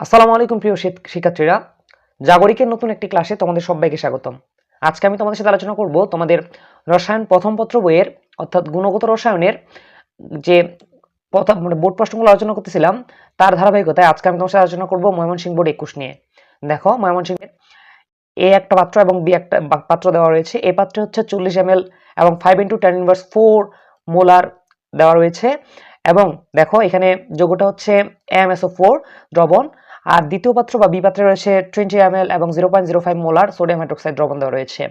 আসসালামু আলাইকুম প্রিয় শিক্ষার্থীরা। জাগরিকের নতুন একটি ক্লাসে তোমাদের সবাইকে স্বাগতম। আজকে আমি তোমাদের সাথে আলোচনা করব তোমাদের রসায়ন প্রথম পত্র বইয়ের, অর্থাৎ গুণগত রসায়নের যে প্রথম মানে বোর্ড প্রশ্নগুলো আলোচনা করতেছিলাম, তার ধারাবাহিকতায় আজকে আমি তোমার সাথে আলোচনা করব ময়মনসিংহ বোর্ড একুশ নিয়ে। দেখো, ময়মনসিংহের এ একটা পাত্র এবং বি একটা পাত্র দেওয়া রয়েছে। এ পাত্রে হচ্ছে চল্লিশ এম এবং five into ten inverse four molar দেওয়া রয়েছে। এবং দেখো, এখানে যোগ্যটা হচ্ছে এম এসও ফোর দ্রবণ আর দ্বিতীয় পাত্র বা বি পাত্রে রয়েছে টোয়েন্টি এম এবং zero point zero five molar sodium hydroxide দ্রবণ দেওয়া রয়েছে।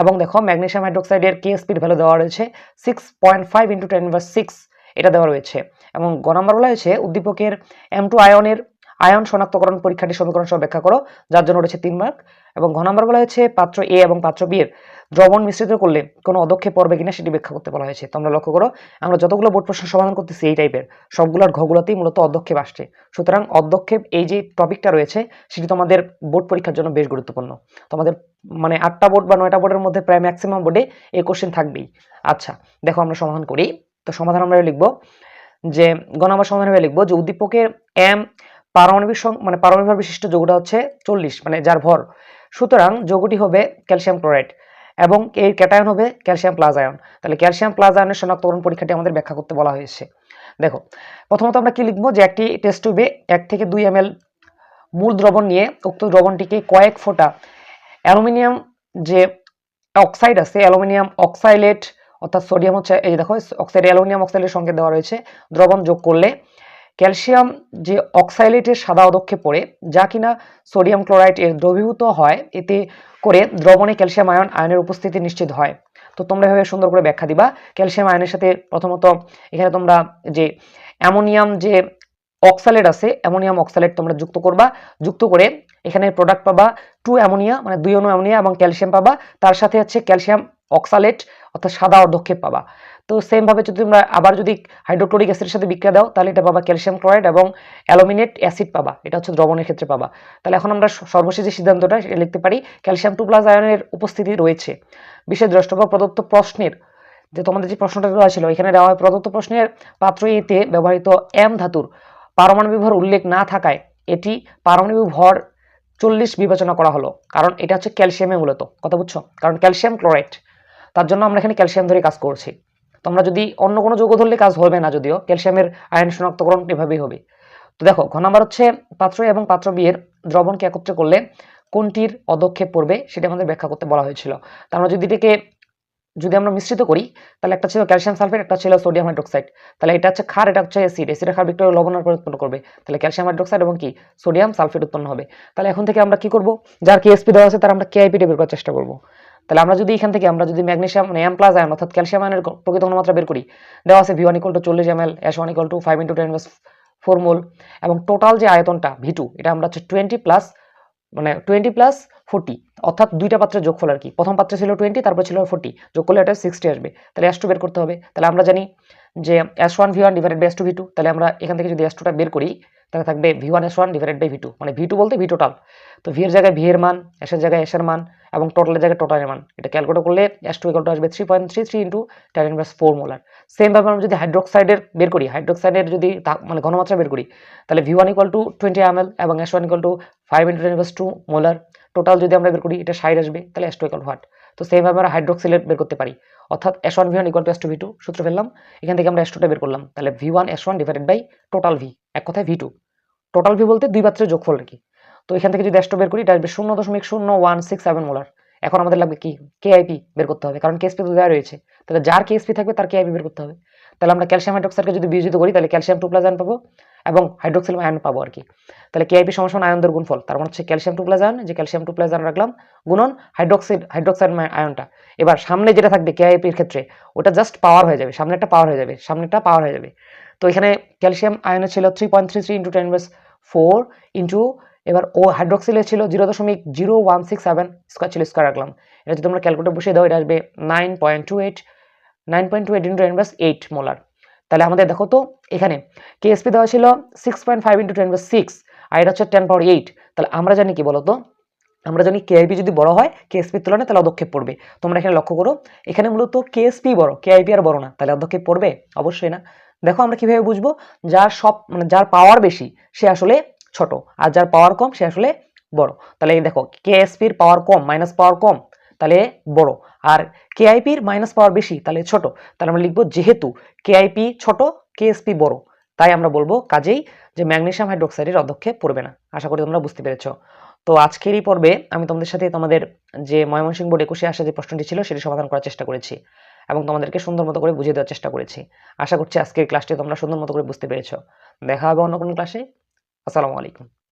এবং দেখো ম্যাগনেশিয়াম হাইড্রোক্সাইডের কে স্পিড ভ্যালু দেওয়া রয়েছে six point five into ten six এটা দেওয়া রয়েছে। এবং গ নম্বর বলা হয়েছে উদ্দীপকের এম টু আয়নের আয়ন শনাক্তকরণ পরীক্ষাটি সমীকরণ সহ ব্যাখ্যা করো, যার জন্য রয়েছে তিন মার্ক এবং ঘ নম্বর বলা হয়েছে পাত্র এ এবং পাত্র বি এর। দ্রবণ মিশ্রিত করলে কোনো অদক্ষেপ পড়বে কিনা সেটি ব্যাখ্যা করতে বলা হয়েছে। তোমরা লক্ষ্য করো, আমরা যতগুলো বোর্ড প্রশ্ন সমাধান করতেছি এই টাইপের সবগুলোর ঘগুলোতেই মূলত অদক্ষেপ আসছে। সুতরাং অদক্ষেপ এই যে টপিকটা রয়েছে, সেটি তোমাদের বোর্ড পরীক্ষার জন্য বেশ গুরুত্বপূর্ণ। তোমাদের মানে আটটা বোর্ড বা নয়টা বোর্ডের মধ্যে প্রায় ম্যাক্সিমাম বোর্ডে এই কোশ্চেন থাকবেই। আচ্ছা দেখো আমরা সমাধান করি। তো সমাধান আমরা লিখব যে গ নম্বর সমাধান হয়ে লিখব যে উদ্দীপকের এম পারমাণবিক মানে পারমাণবিক ভর বিশিষ্ট যৌগটা হচ্ছে চল্লিশ মানে যার ভর। সুতরাং যৌগটি হবে ক্যালসিয়াম ক্লোরাইড এবং এর ক্যাটায়ন হবে ক্যালসিয়াম প্লাস আয়ন। তাহলে ক্যালসিয়াম প্লাস আয়নের শনাক্তকরণ পরীক্ষাটি আমাদের ব্যাখ্যা করতে বলা হয়েছে। দেখো, প্রথমত আমরা কি লিখব যে একটি টেস্ট টিউবে এক থেকে দুই এম মূল দ্রবণ নিয়ে উক্ত দ্রবণটিকে কয়েক ফোঁটা অ্যালুমিনিয়াম যে অক্সাইড আছে, অ্যালুমিনিয়াম অক্সাইলেট অর্থাৎ সোডিয়াম হচ্ছে, এই দেখো, অক্সাইড অ্যালুমিনিয়াম অক্সাইডের সঙ্গে দেওয়া রয়েছে, দ্রবণ যোগ করলে ক্যালসিয়াম যে অক্সাইলেটের সাদা অদক্ষে পড়ে, যা কিনা সোডিয়াম ক্লোরাইড এর দ্রবীভূত হয়, এতে করে দ্রবণে ক্যালসিয়াম আয়ন, আয়নের উপস্থিতি নিশ্চিত হয়। তো তোমরা এভাবে সুন্দর করে ব্যাখ্যা দিবা। ক্যালসিয়াম আয়নের সাথে প্রথমত এখানে তোমরা যে অ্যামোনিয়াম যে অক্সালেট আছে, অ্যামোনিয়াম অক্সালেট তোমরা যুক্ত করবা। যুক্ত করে এখানে প্রোডাক্ট পাবা টু অ্যামোনিয়া মানে দুই অনু অ্যামোনিয়া এবং ক্যালসিয়াম পাবা। তার সাথে হচ্ছে ক্যালসিয়াম অক্সালেট অর্থাৎ সাদা অর্ধক্ষেপ পাবা। তো সেম ভাবে যদি তোমরা আবার যদি হাইড্রোক্লোরিক অ্যাসিডের সাথে বিক্রিয়া দাও, তাহলে এটা পাবা ক্যালসিয়াম ক্লোরাইড এবং অ্যালুমিনেট অ্যাসিড পাবা। এটা হচ্ছে দ্রবণের ক্ষেত্রে পাবা। তাহলে এখন আমরা সর্বশেষ যে সিদ্ধান্তটা লিখতে পারি ক্যালসিয়াম টু প্লাস আয়নের উপস্থিতি রয়েছে। বিশেষ দ্রষ্টব্য প্রদত্ত প্রশ্নের, যে তোমাদের যে প্রশ্নটা দেওয়া ছিল, এখানে দেওয়া হয় প্রদত্ত প্রশ্নের পাত্র এতে ব্যবহৃত এম ধাতুর পারমাণবিক ভর উল্লেখ না থাকায় এটি পারমাণবিক ভর চল্লিশ বিবেচনা করা হলো। কারণ এটা হচ্ছে ক্যালসিয়ামে মূলত। কথা বুঝছ? কারণ ক্যালসিয়াম ক্লোরাইড তার জন্য আমরা এখানে ক্যালসিয়াম ধরে কাজ করছি। তোমরা যদি অন্য কোনো যৌগ ধরলে কাজ হবে না যদিও, ক্যালসিয়ামের আয়ন শনাক্তকরণ এভাবেই হবে। তো দেখো, ঘ নাম্বার হচ্ছে পাত্র এবং পাত্র বি এর দ্রবণকে একত্রে করলে কোনটির অদক্ষেপ পড়বে সেটা আমাদের ব্যাখ্যা করতে বলা হয়েছিল। তা আমরা যদি এটাকে, যদি আমরা মিশ্রিত করি, তাহলে একটা ছিল ক্যালসিয়াম সালফেট, একটা ছিল সোডিয়াম হাইড্রোক্সাইড। তাহলে এটা হচ্ছে ক্ষার, এটা হচ্ছে অ্যাসিড, অ্যাসিডের ক্ষার বিক্রিয়া লবণের পরে উৎপন্ন করবে। তাহলে ক্যালসিয়াম হাইড্রোক্সাইড এবং কি? সোডিয়াম সালফেট উৎপন্ন হবে। তাহলে এখন থেকে আমরা কি করব? যার কেএসপি দেওয়া আছে, তার আমরা কেআইপি বের করার চেষ্টা করব। তাহলে আমরা যদি এখান থেকে, আমরা যদি ম্যাগনেশিয়াম এম প্লাস আয়ন অর্থাৎ ক্যালসিয়াম আয়নের প্রকৃত ঘনমাত্রা বের করি, দেওয়া আছে ভি ওয়ান ইকুয়াল টু চল্লিশ M L S one equal to five into ten four mole এবং টোটাল যে আয়তনটা ভি টু এটা আমরা হচ্ছে টোয়েন্টি প্লাস মানে টোয়েন্টি প্লাস ফোর্টি অর্থাৎ দুইটা পাত্রের যোগফল আর কি। প্রথম পাত্রে ছিল টোয়েন্টি তারপর ছিল ফোর্টি যোগ করলে এটা সিক্সটি আসবে। তাহলে এস টু বের করতে হবে। তাহলে আমরা জানি যে S one V one divided by S two V two তাহলে আমরা এখান থেকে যদি এস টুটা বের করি তাহলে থাকবে V one S one divided by V two মানে ভি টু বলতে ভি টোটাল তো ভি এর জায়গায় ভি এর মান এস এর জায়গায় এস এর মান, এবং টোটালের জায়গায় টোটালের মান। এটা ক্যালকুলেট করলে এস টু ইকুয়াল টু আসবে three point three three into ten inverse four molar same ভাবে আমরা যদি হাইড্রোক্সাইডের বের করি হাইড্রোক্সাইডের যদি মানে ঘনমাত্রা বের করি, তাহলে V one equal to twenty M L এবং S one equal to five into ten inverse two molar total যদি আমরা বের করি, এটা সাইড আসবে, তাহলে এস টু ইকুয়াল হোয়াট তো সেমভাবে আমরা হাইড্রোক্সিলেট বের করতে পারি। অর্থাৎ S one V one equal to S two V two সূত্র ফেললাম। এখান থেকে আমরা এস টুটা বের করলাম। তাহলে V one S one divided by total V এক কথায় ভি টু টোটাল ভি বলতে দুই পাত্রের যোগফল আর কি তো এখান থেকে যদি এস টু বের করি এটা আসবে শূন্য দশমিক শূন্য ওয়ান সিক্স সেভেন মোলার এখন আমাদের লাগবে কি? কেআইপি বের করতে হবে, কারণ কেএসপি তো দেওয়া রয়েছে। তাহলে যার কেএসপি থাকবে, তার কেআইপি বের করতে হবে। তাহলে আমরা ক্যালসিয়াম হাইড্রোক্সাইডকে যদি বিয়োজিত করি, তাহলে ক্যালসিয়াম টু প্লাস আয়ন পাবো এবং হাইড্রোক্সিল আয়ন পাবো আর কি। তাহলে কেআইপি সমান আয়নদের গুণফল, তার মানে হচ্ছে ক্যালসিয়াম টু প্লাস আয়ন যে ক্যালসিয়াম টু প্লাস আয়ন রাখলাম, গুণন হাইড্রোক্সাইড হাইড্রোক্সাইড আয়নটা এবার সামনে যেটা থাকবে কেআইপির ক্ষেত্রে, ওটা জাস্ট পাওয়ার হয়ে যাবে সামনে একটা পাওয়ার হয়ে যাবে সামনেটা পাওয়ার হয়ে যাবে। তো এখানে ক্যালসিয়াম আয়নের ছিল three point three three into ten four into এবার ও হাইড্রোক্সিলের ছিল জিরো দশমিক zero one six seven square ছিল স্কোয়ার রাখলাম। এটা যদি তোমরা ক্যালকুলেটর বসিয়ে দাও, এটা আসবে nine point two eight nine point two ten eight molar তাহলে আমাদের দেখো তো এখানে কেএসপি দেওয়া ছিল six point five into ten six আর এটা হচ্ছে টেন পাওয়ার এইট তাহলে আমরা জানি কি বলতো? আমরা জানি কেআইপি যদি বড় হয় কেএসপির তুলনায় তাহলে অদক্ষেপ পড়বে। তোমরা এখানে লক্ষ্য করো, এখানে মূলত কেএসপি বড় কেআইপি আর বড় না। তাহলে অদক্ষেপ পড়বে? অবশ্যই না। দেখো আমরা কীভাবে বুঝব? যার সব মানে যার পাওয়ার বেশি, সে আসলে ছোট, আর যার পাওয়ার কম, সে আসলে বড়। তাহলে দেখো কেএসপির পাওয়ার কম মাইনাস পাওয়ার কম তাহলে বড়। আর কেআইপির মাইনাস পাওয়ার বেশি, তাহলে ছোট। তাহলে আমরা লিখব যেহেতু কেআইপি ছোট কেএসপি বড়। তাই আমরা বলব কাজেই যে ম্যাগনেসিয়াম হাইড্রোক্সাইডের অধ্যক্ষে পড়বে না। আশা করি তোমরা বুঝতে পেরেছ। তো আজকের এই পর্বে আমি তোমাদের সাথে তোমাদের যে ময়মনসিংহ বোর্ড একুশে আসা যে প্রশ্নটি ছিল সেটি সমাধান করার চেষ্টা করেছি এবং তোমাদেরকে সুন্দর মতো করে বুঝিয়ে দেওয়ার চেষ্টা করেছি। আশা করছি আজকের ক্লাসটি তোমরা সুন্দর মতো করে বুঝতে পেরেছ। দেখা হবে অন্য কোনো ক্লাসে আসসালামু আলাইকুম।